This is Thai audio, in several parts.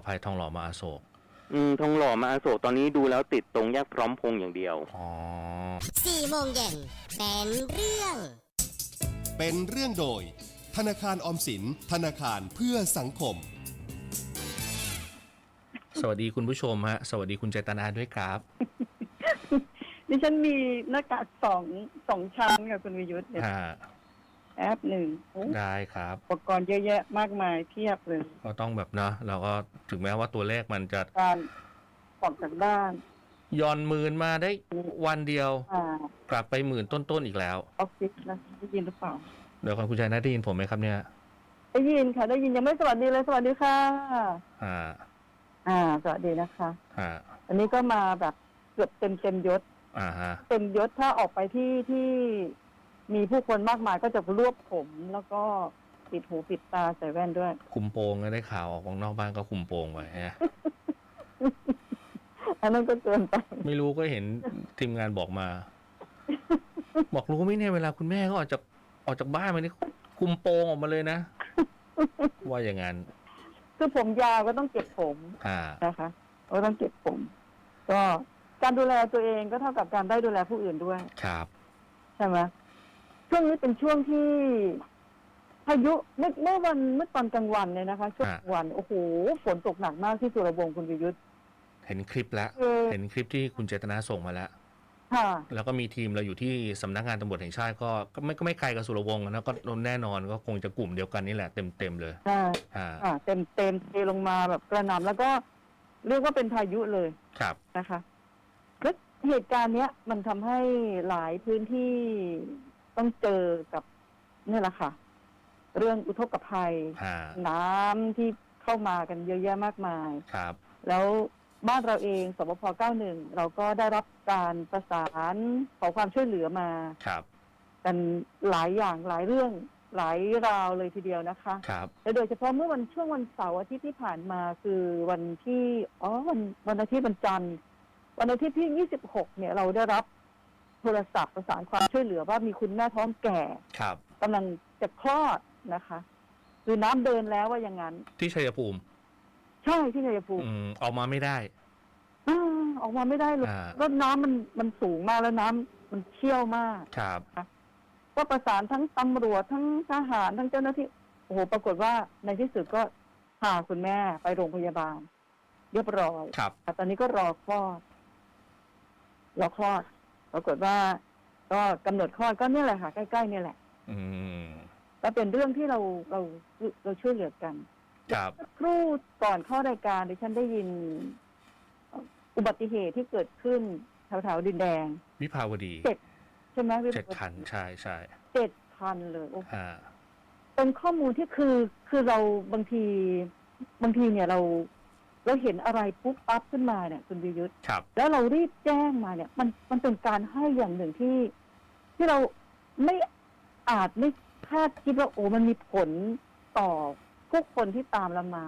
อภัยทองหล่อมาอโศกอืมทองหล่อมาอโศกตอนนี้ดูแล้วติดตรงแยกพร้อมพงษ์อย่างเดียวอ๋อสี่โมงเย็นเป็นเรื่อง เป็นเรื่องโดย ธนาคารออมสินธนาคารเพื่อสังคม สวัสดีคุณผู้ชมฮะ สวัสดีคุณเจตนาด้วยครับดิฉันมีหน้ากากสองสองชั้นค่ะคุณวิยุทธ์เนี่ยอ่า แอปหนึ่งโอ้ได้ครับ อุปกรณ์เยอะแยะมากมายเพียบเลยก็ต้องแบบเนาะเราก็ถึงแม้ว่าตัวเลขมันจะการออกจากบ้านย่อนหมื่นมาได้วันเดียว อ่ากลับไปหมื่นต้นๆอีกแล้วออฟฟิศนะได้ยินหรือเปล่าเดี๋ยวก่อนคุณชายนะได้ยินผมไหมครับเนี่ย ได้ยินค่ะ ได้ยินยังไม่สวัสดีเลยสวัสดีค่ะ อ่า อ่า สวัสดีนะคะ อ่า อันนี้ก็มาแบบเกือบเต็มเต็มยศ อ่าฮะ เต็มยศถ้าออกไปที่ที่ มีผู้คนมากมายก็จะรวบผม แล้วก็ปิดหูปิดตาใส่แว่นด้วย คุมโปงก็ได้ข่าวออกนอกบ้านก็คุมโปงไว้ฮะ อันนั้นก็เกินไป ไม่รู้ก็เห็นทีมงานบอกมา บอกรู้ไหมเนี่ยเวลาคุณแม่ก็ออกจากออกจากบ้านมานี่คุมโปงออกมาเลยนะ ว่าอย่างนั้น คือผมยาวก็ต้องเก็บผมอ่า นะคะก็ต้องเก็บผม ก็การดูแลตัวเองก็เท่ากับการได้ดูแลผู้อื่นด้วย ครับ ใช่ไหม ช่วงนี้เป็นช่วงที่พายุเมื่อเมื่อวันเมื่อตอนกลางวันเนี่ยนะคะ ช่วงกลางวันโอ้โหฝนตกหนักมากที่สุรวงศ์คุณวิยุทธ์เห็นคลิปแล้วเออเห็นคลิปที่คุณเจตนาส่งมาแล้วค่ะแล้วก็มีทีมเราอยู่ที่สำนักงานตำรวจแห่งชาติก็ก็ไม่ก็ไม่ไกลกับสุรวงศ์นะก็แน่นอนก็คงจะกลุ่มเดียวกันนี่แหละเต็มเต็มๆเลยใช่อ่าอ่าเต็มเต็มเทลงมาแบบกระหน่ำแล้วก็เรียกว่าเป็นพายุเลยครับนะคะแล้วเหตุการณ์เนี้ยมันทำให้หลายพื้นที่ ต้องเจอกับเนี่ยแหละค่ะ เรื่องอุทกภัยอ่าน้ำที่เข้ามากันเยอะแยะมากมาย ครับแล้วบ้านเราเองสบพ91 เราก็ได้รับการประสานขอความช่วยเหลือมา ครับกันหลายอย่างหลายเรื่องหลายราวเลยทีเดียวนะคะครับและโดยเฉพาะเมื่อวันช่วงวันเสาร์อาทิตย์ที่ผ่านมาคือวันที่อ๋อวันวันอาทิตย์วันจันทร์วันอาทิตย์ที่ 26 เนี่ยเราได้รับ โทรศัพท์ประสานความช่วยเหลือว่ามีคุณแม่ท้องแก่ครับ กำลังจะคลอดนะคะคือน้ำเดินแล้วว่าอย่างนั้น ที่ชัยภูมิ ใช่ที่ชัยภูมิอืมออกมาไม่ได้อ่าออกมาไม่ได้เลยอ่า แล้วน้ำมันมันสูงมากแล้วน้ำมันเชี่ยวมาก ครับ ก็ประสานทั้งตำรวจทั้งทหารทั้งเจ้าหน้าที่โอ้โหปรากฏว่าในที่สุดก็พาคุณแม่ไปโรงพยาบาล เรียบร้อยครับ แต่ตอนนี้ก็รอคลอดรอคลอด ปรากฏว่า ก็กำหนดคลอดก็เนี่ยแหละค่ะ ใกล้ๆเนี่ยแหละ อืมก็เป็นเรื่องที่เราเราเราช่วยเหลือกันครับสักครู่ก่อนเข้ารายการดิฉันได้ยินเอ่ออุบัติเหตุที่เกิดขึ้นแถวๆดินแดง วิภาวดีเจ็ดใช่ไหมวิเจ็ดคันใช่ใช่เจ็ดพันเลยโอ้โหอ่าเป็นข้อมูลที่คือคือเราบางทีบางทีเนี่ยเรา เราเห็นอะไรปุ๊บปั๊บขึ้นมาเนี่ยคุณวิยุทธครับ แล้วเรารีบแจ้งมาเนี่ย มันมันเป็นการให้อย่างหนึ่งที่ ที่เราไม่อาจไม่คาดคิดว่าโอ้มันมีผลต่อผู้คนที่ตามเรามา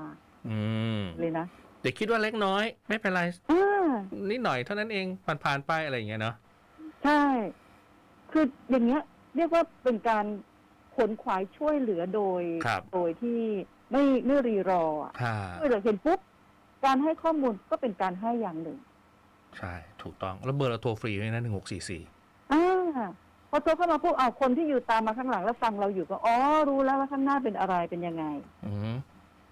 อืมเลยนะเด็กคิดว่าเล็กน้อย ไม่เป็นไรอ่านิดหน่อยเท่านั้นเองผ่านผ่านๆไปอะไรอย่างเงี้ยเนาะใช่ คืออย่างเงี้ย เรียกว่าเป็นการขนขวายช่วยเหลือโดย ครับโดยที่ไม่ไม่รีรออะค่ะช่วยเหลือเห็นปุ๊บ การให้ข้อมูลก็เป็นการให้อย่างหนึ่ง ใช่ ถูกต้อง แล้วเบอร์เราโทรฟรีด้วยนะหนึ่งหกสี่สี่อ่าพอโทรเข้ามาปุ๊บเอาวคนที่อยู่ตามมาข้างหลังแล้วฟังเราอยู่ก็อ๋อรู้แล้วว่าข้างหน้าเป็นอะไรเป็นยังไง อืม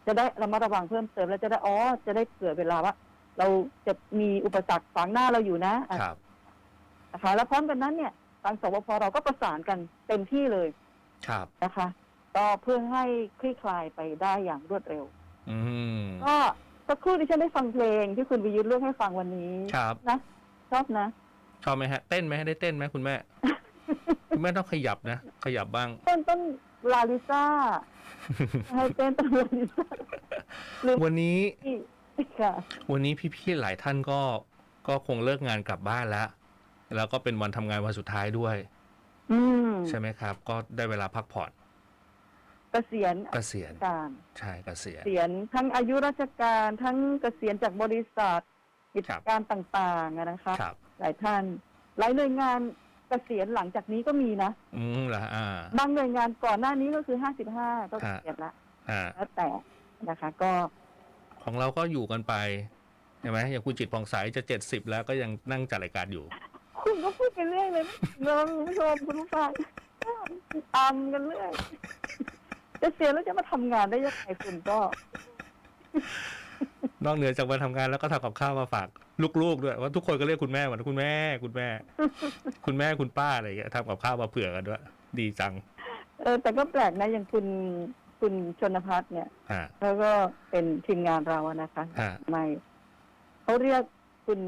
จะได้ระมัดระวังเพิ่มเติมแล้วจะได้อ๋อจะได้เผื่อเวลาว่า เราจะมีอุปสรรคฝังหน้าเราอยู่นะอะครับ นะคะแล้วพร้อมกันนั้นเนี่ยทางสบพเราก็ประสานกันเต็มที่เลยครับ นะคะ ก็เพื่อให้คลี่คลายไปได้อย่างรวดเร็ว อืมก็ สักครู่ที่ฉันได้ฟังเพลงที่คุณวิยุทธ์เลือกให้ฟังวันนี้ครับนะชอบนะชอบไหมฮะเต้นไหมได้เต้นไหมคุณแม่ คุณแม่ต้องขยับนะ ขยับบ้างต้นต้นลาลิซ่าให้เต้นต้นลาลิซ่าหรือวันนี้ที่ค่ะวันนี้พี่ๆหลายท่านก็ก็คงเลิกงานกลับบ้านแล้ว แล้วก็เป็นวันทำงานวันสุดท้ายด้วย อืมใช่ไหมครับ ก็ได้เวลาพักผ่อน เกษียณเกษียณการใช่เกษียณเกษียณทั้งอายุราชการทั้งเกษียณจากบริษัทกิจครับการต่างๆอะนะคะครับหลายท่าน หลายหน่วยงานเกษียณหลังจากนี้ก็มีนะ อืมเหรออ่าบางหน่วยงานก่อนหน้านี้ก็คือห้าสิบห้าก็เกษียณละอ่าแล้วแต่นะคะ ก็ขของเราก็อยู่กันไปใช่ไหมอย่างคุณจิตรผ่องใสจะเจ็ดสิบแล้วก็ยังนั่งจัดรายการอยู่ คุณก็พูดกันเรื่อยเลยนะคุณผู้ชมคุณผู้ฟังตามกันเรื่อย จะเสียแล้วจะมาทำงานได้ยังไงคุณก็ นอกเหนือจากมาทำงานแล้วก็ทำกับข้าวมาฝากลูกๆด้วยว่าทุกคนก็เรียกคุณแม่หมดนะคุณแม่ คุณแม่ คุณแม่คุณป้าอะไรอย่างเงี้ยทำกับข้าวมาเผื่อกันด้วยดีจัง เออ แต่ก็แปลกนะอย่างคุณคุณชนพัฒน์เนี่ยฮะแล้วก็เป็นทีมงานเราอะนะคะฮะไม่เขาเรียกคุณ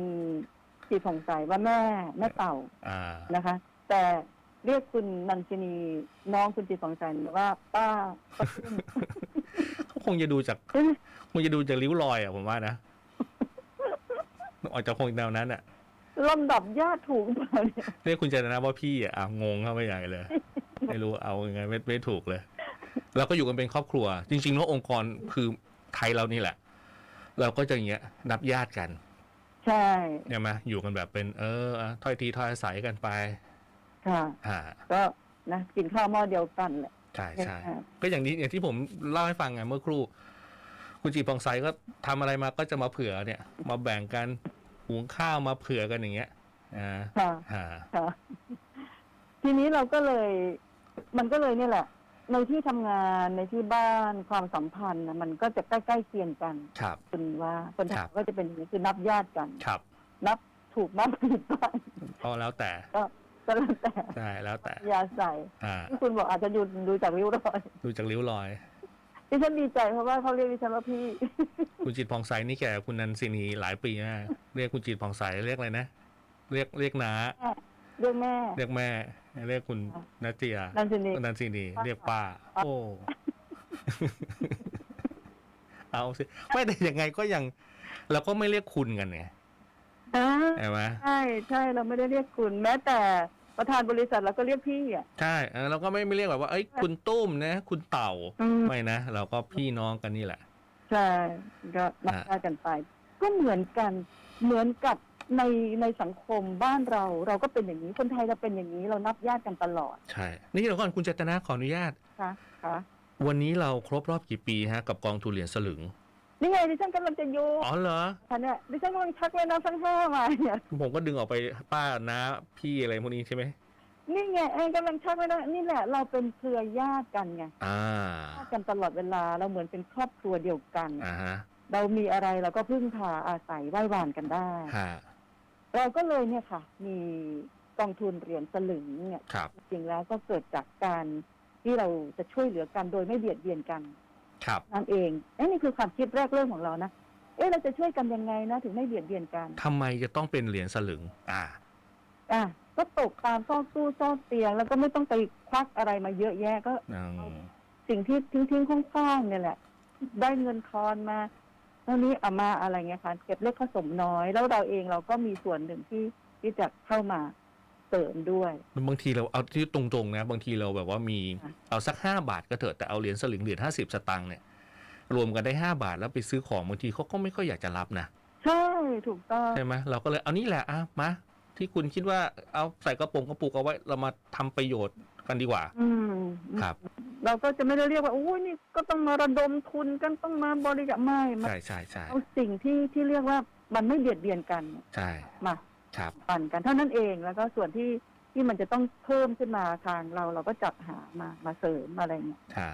จีผ่องใสว่าแม่แม่เต่าอ่านะคะ แต่ เรียกคุณนันชินีน้องคุณจีผ่องใสว่าป้าป้าตุ้มเขาคงจะดูจากใช่ไหมคงจะดูจากริ้วรอยอะผมว่านะออกจากคงแนวนั้นอะลำดับญาติถูกหรือเปล่าเนี่ยเรียกคุณเจตนาว่าพี่อะอะงงเข้าไปใหญ่เลย ไม่รู้เอายังไงไม่ไม่ถูกเลยเราก็อยู่กันเป็นครอบครัว จริงๆแล้วองค์กรคือไทยเรานี่แหละ เราก็จะอย่างเงี้ยนับญาติกันใช่ ใช่ไหมอยู่กันแบบเป็นเอออะถ้อยทีถ้อยอาศัยกันไป ค่ะอ่าก็นะกินข้าวหม้อเดียวกันแหละ ใช่ใช่ค่ะก็อย่างนี้อย่างที่ผมเล่าให้ฟังไงเมื่อครู่ คุณจีพองไซก็ทำอะไรมาก็จะมาเผื่อเนี่ย มาแบ่งกันหุงข้าวมาเผื่อกันอย่างเงี้ยอ่าค่ะอ่าค่ะ ทีนี้เราก็เลย มันก็เลยเนี่ยแหละ ในที่ทำงานในที่บ้านความสัมพันธ์นะมันก็จะใกล้ๆเคียงกันครับ คุณว่าคนไทครัยบ ก็จะเป็นอย่างนี้คือนับญาติกัน ครับนับถูกบ้างผิดบ้าง ก็แล้วแต่ ก็ ก็แล้วแต่ใช่แล้วแต่ยาใส่อ่าที่คุณบอกอาจจะดูดูจากริ้วรอยดูจากริ้วรอยดิฉันดีใจเพราะว่าเขาเรียกดิฉันว่าพี่ คุณจิตรผ่องใสนี่แก่คุณนันซินีหลายปีมากเรียกคุณจิตรผ่องใสเรียกอะไรนะเรียกเรียกน้าเรียกแม่ เรียกแม่ เรียกคุณนัตเตียนันทินีคุณนันซินีเรียกป้า โอ้เอาสิไม่แต่ยังไงก็ยังเราก็ไม่เรียกคุณกันไง อ่าใช่ไหมใช่ใช่เราไม่ได้เรียกคุณ แม้แต่ประธานบริษัทเราก็เรียกพี่อะ ใช่เออเราก็ไม่ไม่เรียกแบบว่าเอ้ยคุณตุ้มนะ คุณเต่าอืม ไม่นะเราก็พี่น้องกันนี่แหละ ใช่ก็นับอ่าได้กันไป ก็เหมือนกัน เหมือนกับในในสังคมบ้านเรา เราก็เป็นอย่างนี้คนไทยเราเป็นอย่างนี้เรานับญาติกันตลอดใช่ นี่เดี๋ยวก่อนคุณเจตนาขออนุญาต ค่ะค่ะวันนี้เราครบรอบกี่ปีฮะกับกองทุนเหรียญสลึง นี่ไงดิฉันกำลังจะโยกอ๋อเหรอ ค่ะเนี่ยดิฉันกำลังชักแม่น้ำทั้งห้ามาเนี่ยผมก็ดึงออกไปป้านะพี่อะไรพวกนี้ใช่ไหมนี่ไงเอ้ยกำลังชักแม่น้ำนี่แหละ เราเป็นเครือญาติกันไงอ่าญาติกันตลอดเวลาเราเหมือนเป็นครอบครัวเดียวกัน อ่าฮะเรามีอะไรเราก็พึ่งพาอาศัยไหว้วานกันได้ ฮะเราก็เลยเนี่ยค่ะ มีกองทุนเหรียญสลึงเนี่ย ครับ จริงๆแล้วก็เกิดจากการที่เราจะช่วยเหลือกันโดยไม่เบียดเบียนกันครับ นั่นเองเอ้นี่คือความคิดแรกเริ่มของเรานะเอ๊ะเราจะช่วยกันยังไงนะถึงไม่เบียดเบียนกันทำไมจะต้องเป็นเหรียญสลึง อ่า อะก็ตกตามซอกตู้ซอกเตียง แล้วก็ไม่ต้องไปควักอะไรมาเยอะแยะก็อืมสิ่งที่ทิ้งทิ้งๆคว้างๆเนี่ยแหละ ได้เงินทอนมาแล้วนี้เอามาอะไรเงี้ยค่ะเก็บเล็กผสมน้อย แล้วเราเองเราก็มีส่วนหนึ่งที่ที่จะเข้ามา เสริมด้วย บางทีเราเอาที่ตรงๆนะ บางทีเราแบบว่ามีค่ะเอาสักห้าบาทก็เถอะแต่เอาเหรียญสลึงเหรียญห้าสิบสตางค์เนี่ยรวมกันได้ห้าบาทแล้วไปซื้อของบางทีเขาก็ไม่ค่อยอยากจะรับนะใช่ถูกต้องใช่ไหมเราก็เลยเอานี่แหละอะมาที่คุณคิดว่าเอาใส่กระโปรงกระปุกเอาไว้เรามาทำประโยชน์กันดีกว่า อืมครับ เราก็จะไม่ได้เรียกว่าโอ้ยนี่ก็ต้องมาระดมทุนกันต้องมาบริจาคไม่มันใช่ใช่ใช่เอาสิ่งที่ที่เรียกว่ามันไม่เบียดเบียนกัน ใช่มา ครับปั่นกันเท่านั้นเองแล้วก็ส่วนที่ที่มันจะต้องเพิ่มขึ้นมาทางเราเราก็จัดหามามาเสริมอะไรเงี้ยค่ะ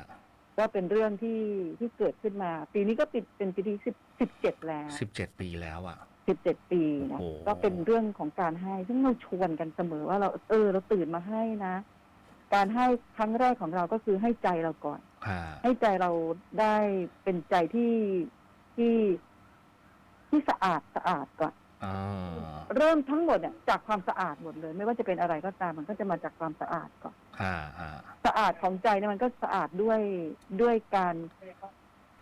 ก็เป็นเรื่องที่ที่เกิดขึ้นมา ปีนี้ก็ปิดเป็นปีที่สิบสิบเจ็ดแล้วสิบเจ็ดปีแล้วอะสิบเจ็ดปีนะโอ้โหก็เป็นเรื่องของการให้ซึ่งเราชวนกันเสมอว่าเราเออเราตื่นมาให้นะ การให้ครั้งแรกของเราก็คือให้ใจเราก่อนค่ะให้ใจเราได้เป็นใจที่ที่ที่สะอาดสะอาดก่อน อ่าเริ่มทั้งหมดเนี่ยจากความสะอาดหมดเลย ไม่ว่าจะเป็นอะไรก็ตามมันก็จะมาจากความสะอาดก่อนค่ะค่ะสะอาดของใจเนี่ยมันก็สะอาดด้วยด้วยการ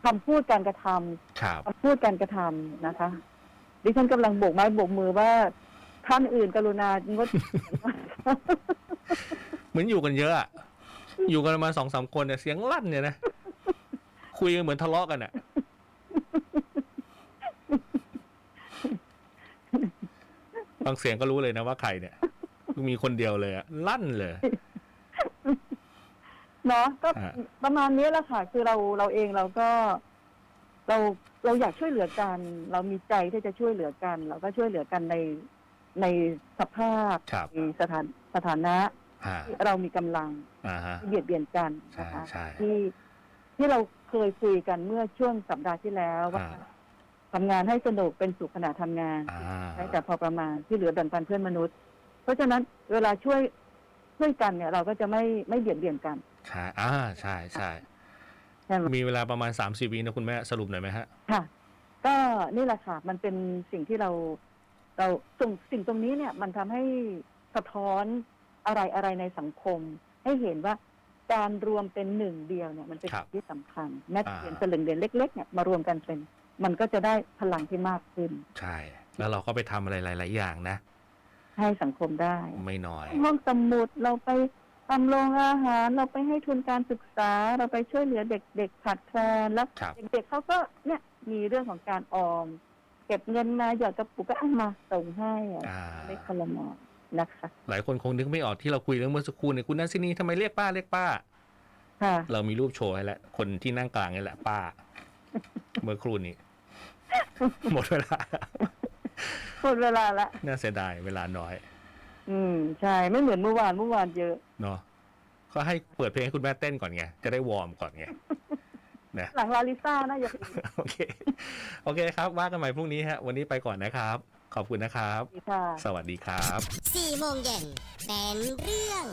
คำพูดการกระทำครับคำพูดการกระทำนะคะ ดิฉันกำลังโบกไม้โบกมือว่าท่านอื่นกรุณางด เหมือนอยู่กันเยอะอะอยู่กันมาสองสามคนเนี่ยเสียงลั่นเนี่ยนะคุยกันเหมือนทะเลาะกันอะ ฟังเสียงก็รู้เลยนะว่าใครเนี่ยมีคนเดียวเลยอะลั่นเลยเนาะก็ฮะประมาณนี้แหละค่ะ คือเราเราเองเราก็ เราเราอยากช่วยเหลือกัน เรามีใจที่จะช่วยเหลือกัน เราก็ช่วยเหลือกันในในสภาพครับในสถานสถานะฮะที่เรามีกำลังอ่าฮะเบียดเบียนกันนะคะใช่ใช่ที่ที่เราเคยคุยกันเมื่อช่วงสัปดาห์ที่แล้วว่า อ่าทำงานให้สนุกเป็นสุขขณะทำงานอ่าใช้แต่พอประมาณที่เหลือแบ่งปันเพื่อนมนุษย์ เพราะฉะนั้นเวลาช่วยช่วยกันเนี่ยเราก็จะไม่ไม่เบียดเบียนกันใช่อ่าใช่ใช่ใช่ไหมมีเวลาประมาณ3ามสิบวินะคุณแม่สรุปหน่อยไหมฮะค่ะ ก็นี่แหละค่ะ มันเป็นสิ่งที่เราเราสิ่งสิ่งตรงนี้เนี่ย มันทำให้สะท้อนอะไรอะไรในสังคม ให้เห็นว่าการรวมเป็นหนึ่งเดียวเนี่ยมันเป็นครับสิ่งที่สำคัญแม้แต่อ่าเหรียญสลึงเหรียญเล็กๆเนี่ยมารวมกันเป็น มันก็จะได้พลังที่มากขึ้น ใช่ แล้วเราก็ไปทำอะไรหลาย ๆ อย่างนะ ให้สังคมได้ ไม่น้อย ห้องสมุดเราไปทำโรงอาหารเราไปให้ทุนการศึกษาเราไปช่วยเหลือเด็กๆขาดแคลนแล้วครับเด็กๆเขาก็เนี่ยมีเรื่องของการออมเก็บเงินมาหยอดกระปุกก็เอามาส่งให้อะอ่าเล็กคนละหมอนะคะหลายคนคงนึกไม่ออกที่เราคุยเรื่องเมื่อสักครู่เนี่ยคุณนันซินีทำไมเรียกป้าเรียกป้าค่ะเรามีรูปโชว์ให้แล้วคนที่นั่งกลางนี่แหละป้า เมื่อครู่นี้ หมดเวลา หมดเวลาละ น่าเสียดายเวลาน้อยอืม ใช่ ไม่เหมือนเมื่อวานเมื่อวานเยอะ เนาะก็ให้เปิดเพลงให้คุณแม่เต้นก่อนไง จะได้วอร์มก่อนไง นะหลังลาลิซ่านะอย่าไปโอเค โอเคครับ ว่ากันใหม่พรุ่งนี้ฮะ วันนี้ไปก่อนนะครับ ขอบคุณนะครับ ดีค่ะ สวัสดีครับ 4โมงเย็นเป็นเรื่อง